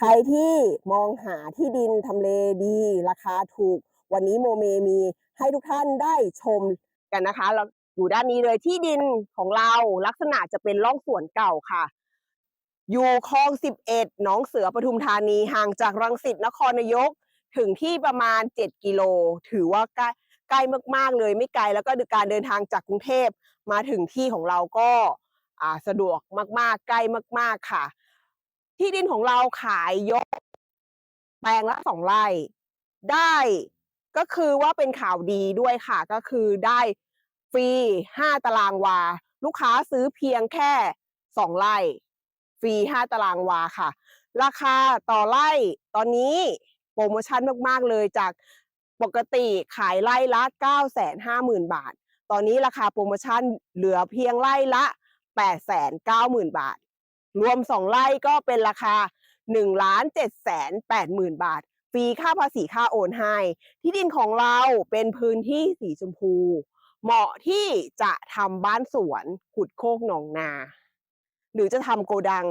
ใครที่มองหาที่ดินทำเลดี ราคาถูก วันนี้โมเมมีให้ทุกท่านได้ชมกันนะคะ เราอยู่ด้านนี้เลยที่ดินของเราลักษณะจะเป็นร่องสวนเก่าค่ะ อยู่คลอง 11 หนองเสือปทุมธานีห่างจากรังสิตนครนายก ถึงที่ประมาณ 7 กิโล ถือว่าใกล้ใกล้มากๆเลยไม่ไกลแล้วก็การเดินทางจากกรุงเทพมาถึงที่ของเราก็สะดวกมากๆ ใกล้มาก ๆค่ะ ที่ดินของเราขายยก แปลงละสองไร่ ได้ก็คือว่าเป็นข่าวดีด้วยค่ะ ก็คือได้ฟรีห้าตารางวา ลูกค้าซื้อเพียงแค่สองไร่ฟรีห้าตารางวาค่ะ ราคาต่อไร่ตอนนี้โปรโมชั่นมากๆเลยจากปกติขายไร่ละ 9 5 0 0 0 0 บาท ตอนนี้ราคาโปรโมชั่นเหลือเพียงไร่ละ 8 9 0 0 0 0 บาท รวม 2ไร่ก็เป็นราคา1ล้าน7แสน8หมื่นบาท ฟรีค่าภาษีค่าโอนให้ ที่ดินของเราเป็นพื้นที่สีชมพู เหมาะที่จะทำบ้านสวนขุดโคกหนองนา หรือจะทำโกดัง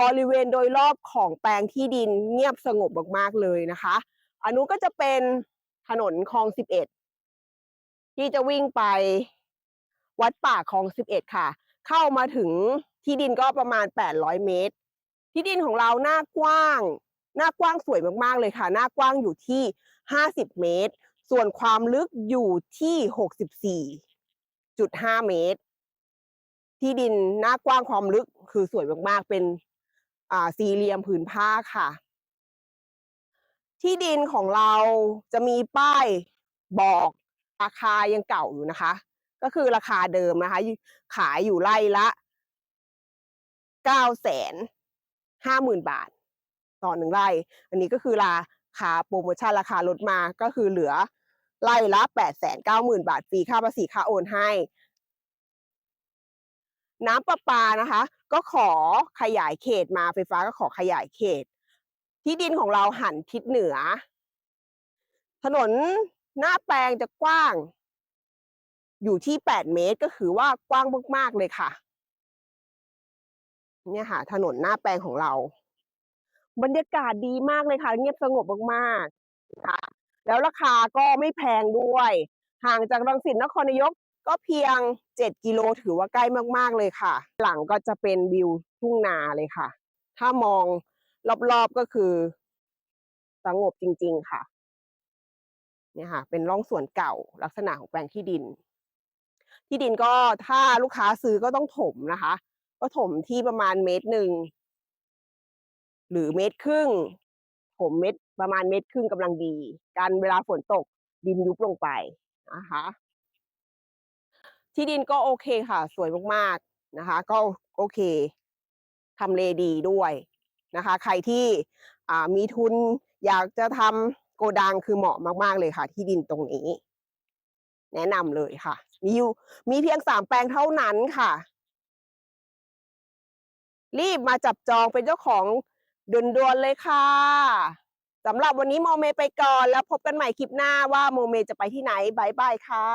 บริเวณโดยรอบของแปลงที่ดินเงียบสงบมากๆเลยนะคะอันนู้นก็จะเป็นถนนคลอง11ที่จะวิ่งไปวัดป่าคลอง11ค่ะ เข้ามาถึง ที่ดินก็ประมาณ 800 เมตร ที่ดินของเราหน้ากว้าง หน้ากว้างสวยมากๆเลยค่ะ หน้ากว้างอยู่ที่ 50 เมตร ส่วนความลึกอยู่ที่ 64.5 เมตร ที่ดินหน้ากว้างความลึกคือสวยมากๆ เป็นอ่าสี่เหลี่ยมผืนผ้าค่ะ ที่ดินของเราจะมีป้ายบอกราคายังเก่าอยู่นะคะ ก็คือราคาเดิมนะคะ ขายอยู่ไร่ละ เก้าแสนห้าหมื่นบาท ต่อหนึ่งไร่ อันนี้ก็คือราคาโปรโมชั่นราคาลดมาก็คือเหลือไร่ละแปดแสนเก้าหมื่นบาทฟรีค่าภาษีค่าโอนให้ น้ำประปานะคะ ก็ขอขยายเขตมาไฟฟ้าก็ขอขยายเขต ที่ดินของเราหันทิศเหนือ ถนนหน้าแปลงจะกว้าง อยู่ที่ 8 เมตรก็คือว่ากว้างมากๆเลยค่ะ เนี่ยค่ะ ถนนหน้าแปลงของเรา บรรยากาศดีมากเลยค่ะ เงียบสงบมากๆนะคะแล้วราคาก็ไม่แพงด้วย ห่างจากรังสิตนครนายกก็เพียง 7 กิโลถือว่าใกล้มากๆเลยค่ะ หลังก็จะเป็นวิวทุ่งนาเลยค่ะ ถ้ามองรอบๆก็คือสงบจริง ๆ ค่ะ เนี่ยค่ะ เป็นร่องสวนเก่าลักษณะของแปลงที่ดิน ที่ดินก็ถ้าลูกค้าซื้อก็ต้องถมนะคะ ก็ถมที่ประมาณเมตรหนึ่งหรือเมตรครึ่ง ผมเม็ดประมาณเม็ดครึ่งกำลังดีกันเวลาฝนตกดินยุบลงไปนะคะ ที่ดินก็โอเคค่ะ สวยมากๆนะคะ ก็โอเคทำเลดีด้วยนะคะ ใครที่มีทุนอยากจะทำโกดังคือเหมาะมาก ๆเลยค่ะ ที่ดินตรงนี้ แนะนำเลยค่ะ มีอยู่มีเพียงสามแปลงเท่านั้นค่ะ รีบมาจับจองเป็นเจ้าของด่วนๆเลยค่ะสำหรับวันนี้โมเมไปก่อนแล้วพบกันใหม่คลิปหน้าว่าโมเมจะไปที่ไหนบายบายค่ะ